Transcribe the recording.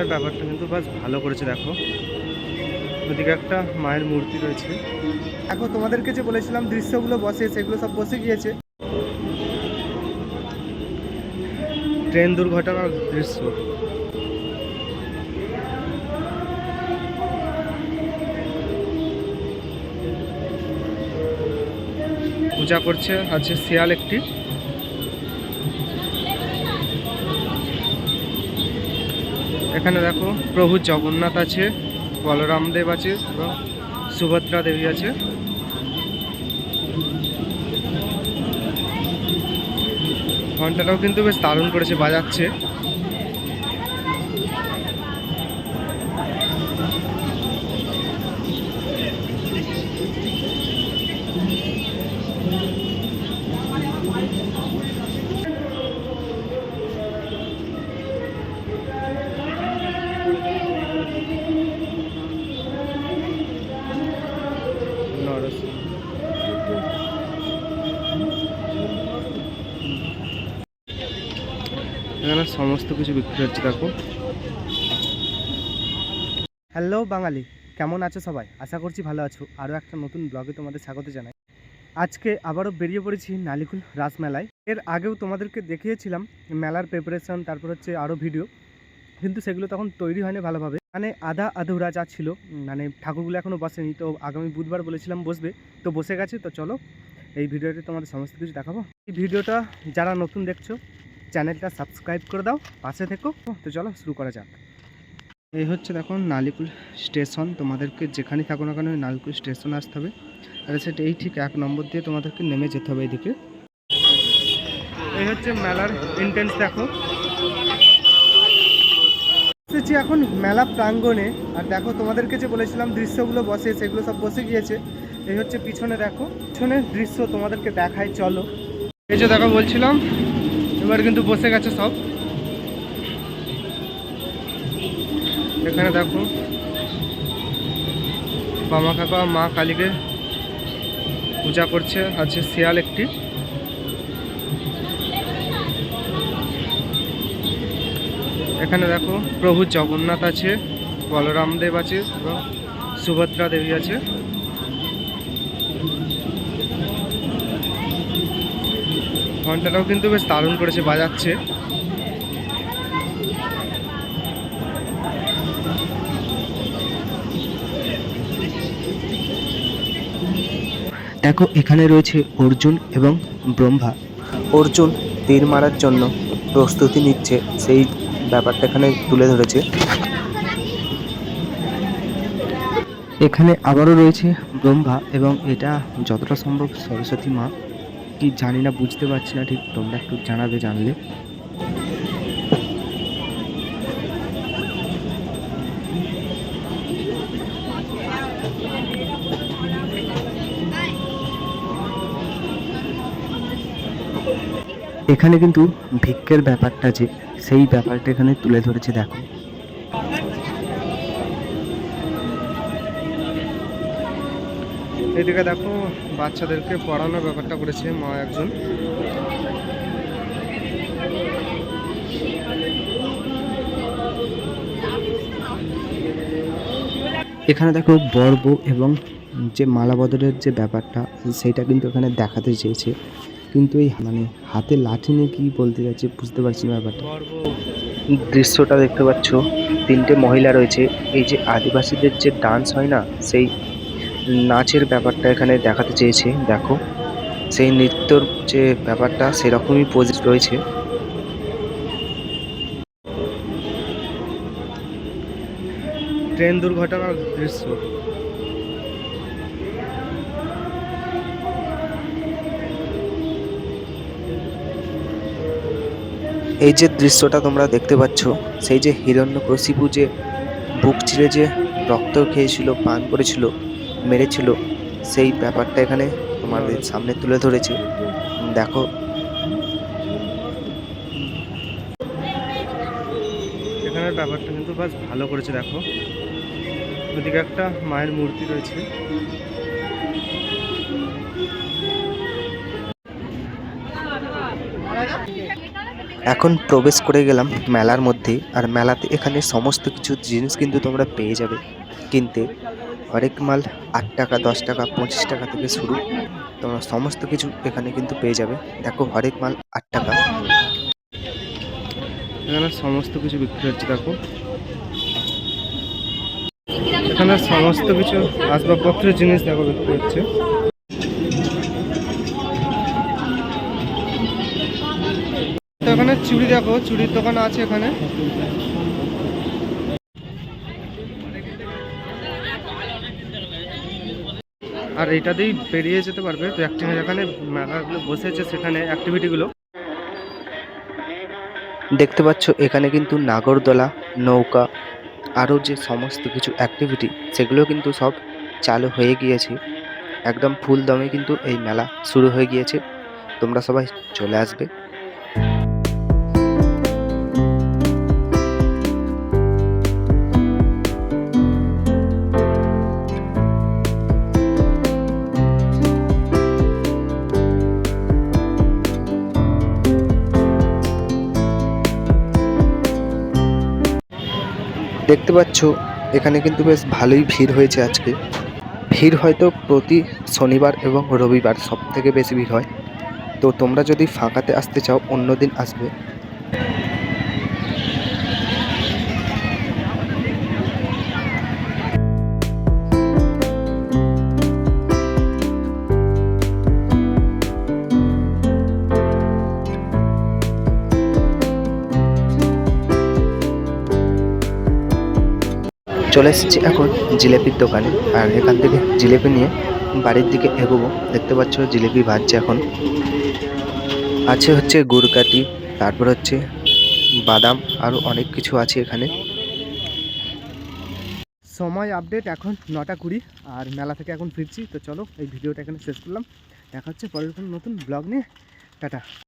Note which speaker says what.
Speaker 1: এখানে ব্যাপারটা কিন্তু বেশ ভালো করেছে দেখো। ওদিকে একটা মায়ের মূর্তি রয়েছে।
Speaker 2: এখন তোমাদেরকে যে বলেছিলাম দৃশ্যগুলো বসে সেগুলো সব বসে গিয়েছে।
Speaker 1: ট্রেন দুর্ঘটনার দৃশ্য। পূজা করছে আছে শিয়াল একটি। এখানে দেখো, প্রভু জগন্নাথ আছে বলরাম দেব আছে, এবং সুভদ্রা দেবী আছে। ঘন্টাটাও কিন্তু বেশ দারুণ করেছে, বাজাচ্ছে। এখানে সমস্ত কিছু বিক্রি হচ্ছে দেখো
Speaker 2: হ্যালো বাঙালি, কেমন আছো সবাই? আশা করছি ভালো আছো। আরও একটা নতুন ব্লগে তোমাদের স্বাগত জানাই। আজকে আবারও বেরিয়ে পড়েছি নালিকুল রাসমেলায়। এর আগেও তোমাদেরকে দেখিয়েছিলাম মেলার প্রিপারেশন তারপর হচ্ছে আরও ভিডিও কিন্তু সেগুলো তখন তৈরি হয়নি ভালোভাবে। মানে আধা আধুরা যা ছিল মানে ঠাকুরগুলো এখনও বসেনি, তো আগামী বুধবার বলেছিলাম বসবে। তো বসে গেছে, তো চলো এই ভিডিওতে তোমাদের সমস্ত কিছু দেখাবো। এই ভিডিওটা যারা নতুন দেখছ চ্যানেলটা সাবস্ক্রাইব করে দাও, পাশে থেকো। তো চলো শুরু করা যাক।
Speaker 1: এই হচ্ছে দেখো নালিকুল স্টেশন। তোমাদেরকে যেখানে থাকো না কেন নালিকুল স্টেশন আসতে হবে। আর সেটা এই ঠিক এক নম্বর দিয়ে তোমাদেরকে নেমে যেতে হবে এইদিকে এই হচ্ছে মেলার এন্ট্রেন্স দেখো।
Speaker 2: এসেছি এখন মেলা প্রাঙ্গণে। আর দেখো তোমাদেরকে যে বলেছিলাম দৃশ্যগুলো বসে, সেগুলো সব বসে গিয়েছে। এই হচ্ছে পিছনে দেখো। পিছনের দৃশ্য তোমাদেরকে দেখায়, চলো।
Speaker 1: এই যে দেখো বলছিলাম এবার কিন্তু বসে গেছে সব। এখানে দেখো বামা কাকা, মা কালীকে পূজা করছে। আছে শিয়াল একটি। এখানে দেখো, প্রভু জগন্নাথ আছে বলরাম দেব আছে এবং সুভদ্রা দেবী আছে। ঘন্টাটাও কিন্তু বেশ দারুণ করেছে বাজাচ্ছে।
Speaker 3: দেখো এখানে রয়েছে অর্জুন এবং ব্রহ্মা। অর্জুন তীর মারার জন্য প্রস্তুতি নিচ্ছে সেই ব্যাপারটা এখানে তুলে ধরেছে। এখানে আবারও রয়েছে ব্রহ্মা এবং এটা যতটা সম্ভব সরস্বতী মা। কি জানি না, বুঝতে পারছি না ঠিক, তোমরা একটু জানাবে জানলে। এখানে কিন্তু ভিক্ষের ব্যাপারটা যে, সেই ব্যাপারটা এখানে তুলে ধরেছে, দেখো।
Speaker 1: এদিকে দেখো বাচ্চাদেরকে পড়ানোর ব্যাপারটা করেছে মা একজন।
Speaker 3: এখানে দেখো বর্ব এবং যে মালা বদলের যে ব্যাপারটা সেটা কিন্তু এখানে দেখাতে চেয়েছে। কিন্তু এই মানে হাতে লাঠি নিয়ে কী বলতে যাচ্ছে বুঝতে পারছি না ব্যাপারটা। দৃশ্যটা দেখতে পাচ্ছ তিনটে মহিলা রয়েছে। এই যে আদিবাসীদের যে ডান্স হয় না সেই নাচের ব্যাপারটা এখানে দেখাতে চেয়েছে দেখো। সেই নৃত্যর যে ব্যাপারটা সেরকমই পোজ রয়েছে।
Speaker 1: ট্রেন দুর্ঘটনার দৃশ্য।
Speaker 3: এই যে দৃশ্যটা তোমরা দেখতে পাচ্ছ সেই যে হিরণ্যকশিপু যে বুক চিরে যে রক্ত খেয়েছিল পান করেছিল মেরেছিল। সেই ব্যাপারটা এখানে তোমাদের সামনে তুলে ধরেছে। দেখো।
Speaker 1: এখানে ব্যাপারটা কিন্তু বেশ ভালো করেছে দেখো। ওদিকে একটা মায়ের মূর্তি রয়েছে।
Speaker 3: এখন প্রবেশ করে গেলাম মেলার মধ্যে আর মেলাতে এখানে সমস্ত কিছু জিনিস কিন্তু তোমরা পেয়ে যাবে। কিনতে হরেক মাল আট টাকা, দশ টাকা, পঁচিশ টাকা থেকে শুরু। তোমরা সমস্ত কিছু এখানে কিন্তু পেয়ে যাবে। দেখো হরেক মাল আট টাকা।
Speaker 1: এখানে সমস্ত কিছু বিক্রি হচ্ছে, দেখো। এখানে সমস্ত কিছু আসবাবপত্রের জিনিস দেখো বিক্রি হচ্ছে। এখানে চুড়ি দেখো, চুড়ির দোকান আছে এখানে। আর এইটাতেই বেরিয়ে যেতে পারবে। তো অ্যাক্টিভ যেখানে মেলাগুলো বসেছে সেখানে অ্যাক্টিভিটিগুলো
Speaker 3: দেখতে পাচ্ছ, এখানে কিন্তু নাগরদোলা, নৌকা, আরও যে সমস্ত কিছু অ্যাক্টিভিটি সেগুলো কিন্তু সব চালু হয়ে গিয়েছে। একদম ফুল দমে কিন্তু এই মেলা শুরু হয়ে গিয়েছে। তোমরা সবাই চলে আসবে। দেখতে পাচ্ছ, এখানে কিন্তু বেশ ভালোই ভিড় হয়েছে আজকে। ভিড় হয়তো প্রতি শনিবার এবং রবিবার সব থেকে বেশি ভিড় হয়। তো তোমরা যদি ফাঁকাতে আসতে চাও অন্য দিন আসবে। চলে এসেছি এখন জিলেপির দোকানে। আর এখান থেকে জিলেপি নিয়ে বাড়ির দিকে এগোবো। দেখতে পাচ্ছ জিলেপি ভাজছে এখন। আছে হচ্ছে গুড়কাটি তারপর হচ্ছে বাদাম আরও অনেক কিছু আছে এখানে।
Speaker 2: সময় আপডেট এখন নটা কুড়ি আর মেলা থেকে এখন ফিরছি। তো চলো এই ভিডিওটা এখানে শেষ করলাম। দেখা হচ্ছে পরের কোনো নতুন ব্লগ নিয়ে। টাটা।